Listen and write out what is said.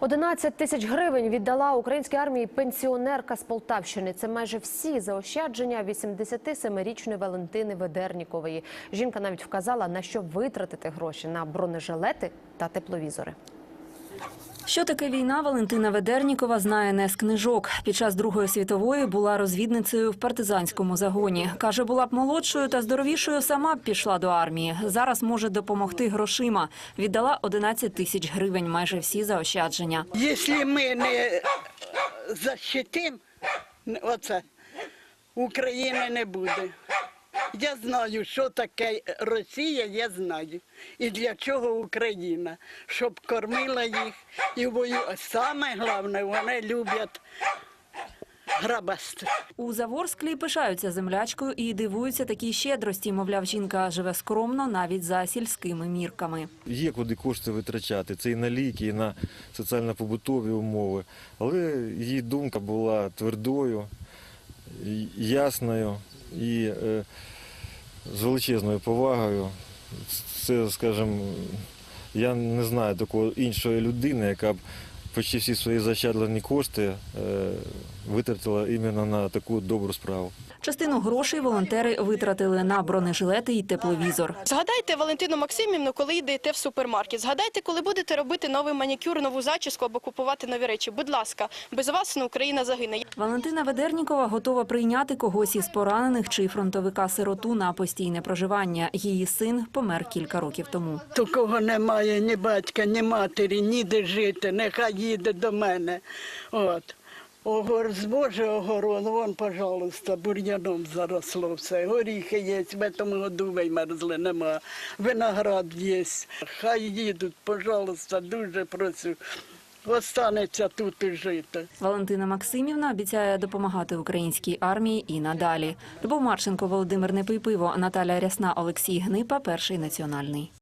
11 тисяч гривень віддала українській армії пенсіонерка з Полтавщини. Це майже всі заощадження 87-річної Валентини Ведернікової. Жінка навіть вказала, на що витратити гроші на бронежилети та тепловізори. Що таке війна, Валентина Ведернікова знає не з книжок. Під час Другої світової була розвідницею в партизанському загоні. Каже, була б молодшою та здоровішою, сама б пішла до армії. Зараз може допомогти грошима. Віддала 11 тисяч гривень, майже всі заощадження. Якщо ми не защитимо, оце, України не буде. Я знаю, що таке Росія, я знаю. І для чого Україна, щоб кормила їх і вою. Саме головне, вони люблять грабасти. У Заворсклі пишаються землячкою і дивуються такій щедрості. Мовляв, жінка живе скромно навіть за сільськими мірками. Є куди кошти витрачати. Це і на ліки, і на соціально-побутові умови. Але її думка була твердою, ясною і е, з величезною повагою. Це, скажімо, я не знаю такої іншої людини, яка б почти всі свої защадлені кошти е, витратила іменно на таку добру справу. Частину грошей волонтери витратили на бронежилети і тепловізор. Згадайте Валентину Максимівну, коли йдете в супермаркет. Згадайте, коли будете робити новий манікюр, нову зачіску або купувати нові речі. Будь ласка, без вас ну, Україна загине. Валентина Ведернікова готова прийняти когось із поранених чи фронтовика-сироту на постійне проживання. Її син помер кілька років тому. Такого немає ні батька, ні матері, ніде жити, нехай їде до мене. От. Огор з Божого огороду, вон, пожалуйста, бур'яном заросло все. Горіхи є, в цьому году вимерзли, нема. Виноград є. Хай їдуть, пожалуйста, дуже прошу. Останеться тут і жити. Валентина Максимівна обіцяє допомагати українській армії і надалі. Любов Марченко, Володимир Непийпиво, Наталя Рясна, Олексій Гнипа, перший національний.